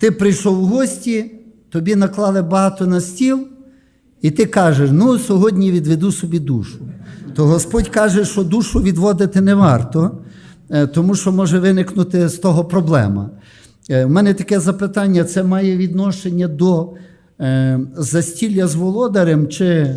Ти прийшов в гості, тобі наклали багато на стіл, і ти кажеш: ну, сьогодні відведу собі душу. То Господь каже, що душу відводити не варто, е, тому що може виникнути з того проблема. Е, У мене таке запитання: це має відношення до е, застілля з володарем, чи,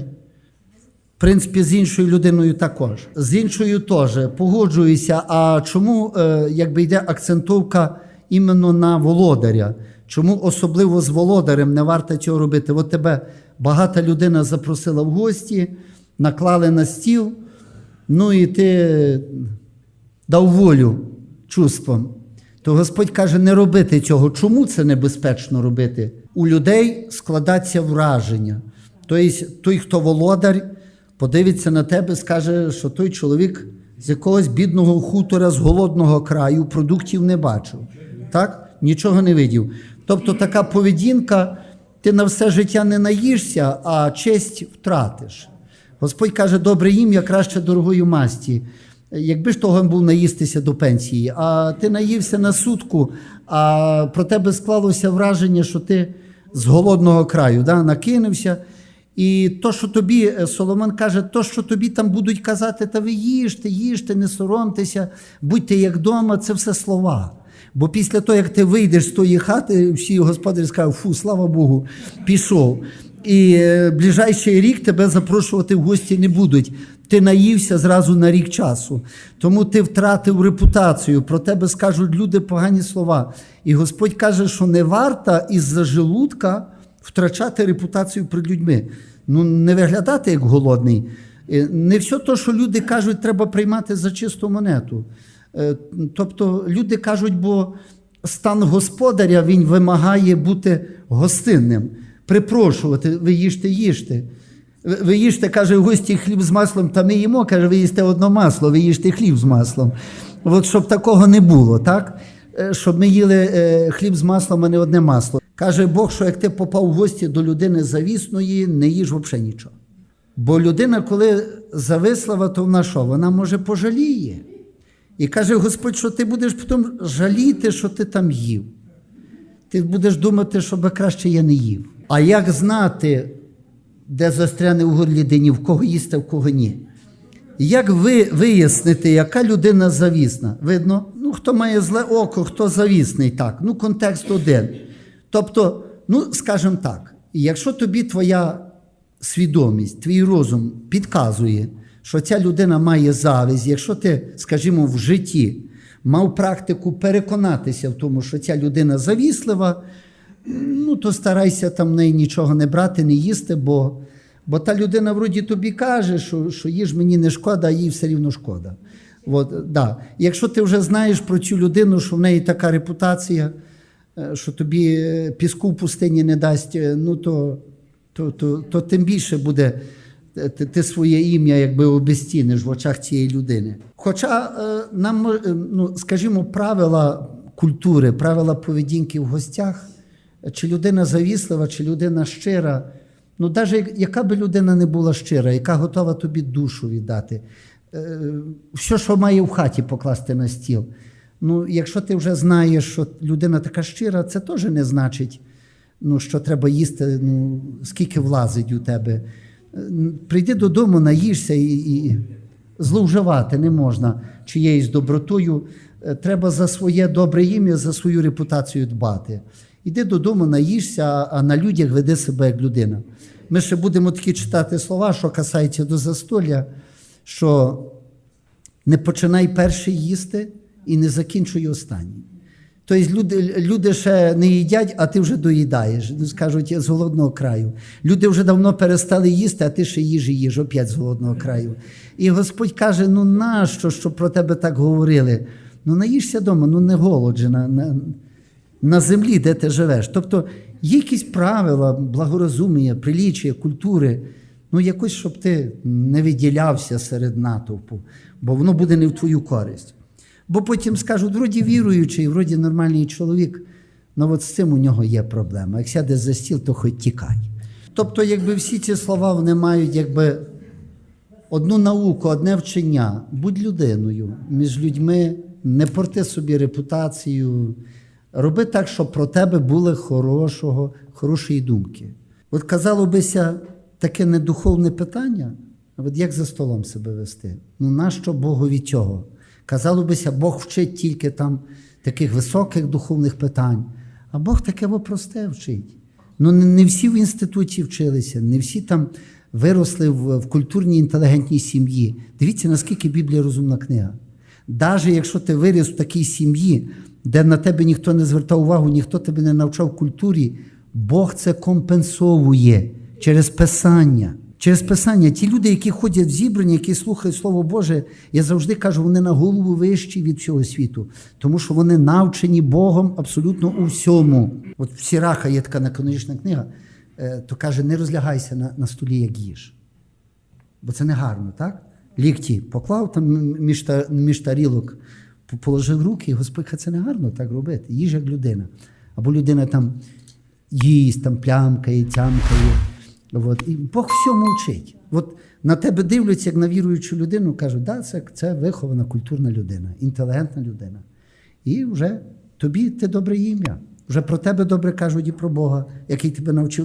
в принципі, з іншою людиною також. З іншою теж погоджуюся. А чому е, якби йде акцентовка іменно на володаря? Чому особливо з володарем не варто цього робити? От тебе багата людина запросила в гості, наклали на стіл, ну і ти дав волю чувствам. То Господь каже, не робити цього. Чому це небезпечно робити? У людей складаться враження. Тобто, той, хто володар, подивиться на тебе, скаже, що той чоловік з якогось бідного хутора, з голодного краю продуктів не бачив. Так? Нічого не видів. Тобто така поведінка, ти на все життя не наїшся, а честь втратиш. Господь каже, добре ім'я краще дорогою масті. Якби ж того був наїстися до пенсії, а ти наївся на сутку, а про тебе склалося враження, що ти з голодного краю да, накинувся. І то, що тобі, е, Соломон каже, то, що тобі там будуть казати, та ви їжте, їжте, не соромтеся, будьте як вдома, це все слова. Бо після того, як ти вийдеш з тої хати, всі господарі скажуть, фу, слава Богу, пішов. І е, ближайший рік тебе запрошувати в гості не будуть. Ти наївся зразу на рік часу. Тому ти втратив репутацію. Про тебе скажуть люди погані слова. І Господь каже, що не варто із-за желудка втрачати репутацію перед людьми. Ну, не виглядати як голодний. Е, Не все те, що люди кажуть, треба приймати за чисту монету. Е, Тобто люди кажуть, бо стан господаря він вимагає бути гостинним, припрошувати, ви їжте, їжте. Ви- їжте, каже, в гості хліб з маслом, та ми їмо, каже, ви їсте одно масло, ви їжте хліб з маслом. От щоб такого не було, так? Е, Щоб ми їли е, хліб з маслом, а не одне масло. Каже Бог, що як ти попав в гості до людини завісної, не їж взагалі нічого. Бо людина, коли завислава, то вона що? Вона може пожаліє. І каже Господь, що ти будеш потім жаліти, що ти там їв. Ти будеш думати, що би краще я не їв. А як знати, де застряне у горлі дині, в кого їсти, в кого ні? Як ви вияснити, яка людина завісна? Видно, ну хто має зле око, хто завісний, так. Ну, контекст один. Тобто, ну, скажімо так, якщо тобі твоя свідомість, твій розум підказує, що ця людина має завість, якщо ти, скажімо, в житті мав практику переконатися в тому, що ця людина завіслива, ну то старайся там неї нічого не брати, не їсти, бо, бо та людина вроді тобі каже, що, що їж мені не шкода, а їй все рівно шкода. От, да. Якщо ти вже знаєш про цю людину, що в неї така репутація, е, що тобі е, піску в пустині не дасть, е, ну то, то, то, то тим більше буде ти, ти своє ім'я якби обезціниш в очах цієї людини. Хоча е, нам, е, ну, скажімо, правила культури, правила поведінки в гостях, е, чи людина завіслива, чи людина щира, ну навіть яка би людина не була щира, яка готова тобі душу віддати, е, все, що має в хаті покласти на стіл. Ну, якщо ти вже знаєш, що людина така щира, це теж не значить, ну, що треба їсти, ну, скільки влазить у тебе. Прийди додому, наїшся і, і зловживати не можна чиєюсь добротою. Е, Треба за своє добре ім'я, за свою репутацію дбати. Іди додому, наїшся, а на людях веди себе як людина. Ми ще будемо такі читати слова, що касається до застолля, що не починай перший їсти і не закінчуй останній. Тобто люди, люди ще не їдять, а ти вже доїдаєш. Ну, Скажуть, з голодного краю. Люди вже давно перестали їсти, а ти ще їж і їж, опять з голодного краю. І Господь каже: ну нащо, що про тебе так говорили? Ну наїшся вдома, ну не голоджена на, на, на землі, де ти живеш. Тобто є якісь правила, благорозумія, приліччя, культури. Ну, якось, щоб ти не виділявся серед натовпу, бо воно буде не в твою користь. Бо потім скажуть, вроді віруючий, вроді нормальний чоловік, ну от з цим у нього є проблема. Як сяде за стіл, то хоч тікай. Тобто, якби всі ці слова вони мають якби одну науку, одне вчення. Будь людиною між людьми, не порти собі репутацію, Роби так, щоб про тебе були хорошого, хорошої думки. От казало бися таке недуховне питання, от як за столом себе вести? Ну нащо Богові цього? Казало бися, Бог вчить тільки там таких високих духовних питань, а Бог таке просте вчить. Ну не, всі в інституті вчилися, не всі там виросли в, в культурній інтелігентній сім'ї. Дивіться, наскільки Біблія розумна книга. Навіть якщо ти виріс в такій сім'ї, де на тебе ніхто не звертав увагу, ніхто тебе не навчав культурі, Бог це компенсовує через Писання. Через Писання. Ті люди, які ходять в зібрання, які слухають Слово Боже, я завжди кажу, вони на голову вищі від всього світу, тому що вони навчені Богом абсолютно у всьому. От в Сіраха є така канонічна книга, е, то каже: не розлягайся на, на столі, як їж. Бо це не гарно, так? Лікті поклав там між, та- між тарілок, положив руки, і Господь це не гарно так робити. Їж як людина. Або людина там їсть, там плямкає, тямкає. От. І Бог всьому вчить. От на тебе дивляться, як на віруючу людину, кажуть, да, це, це вихована культурна людина, інтелігентна людина. І вже тобі ти добре ім'я. Вже про тебе добре кажуть і про Бога, який тебе навчив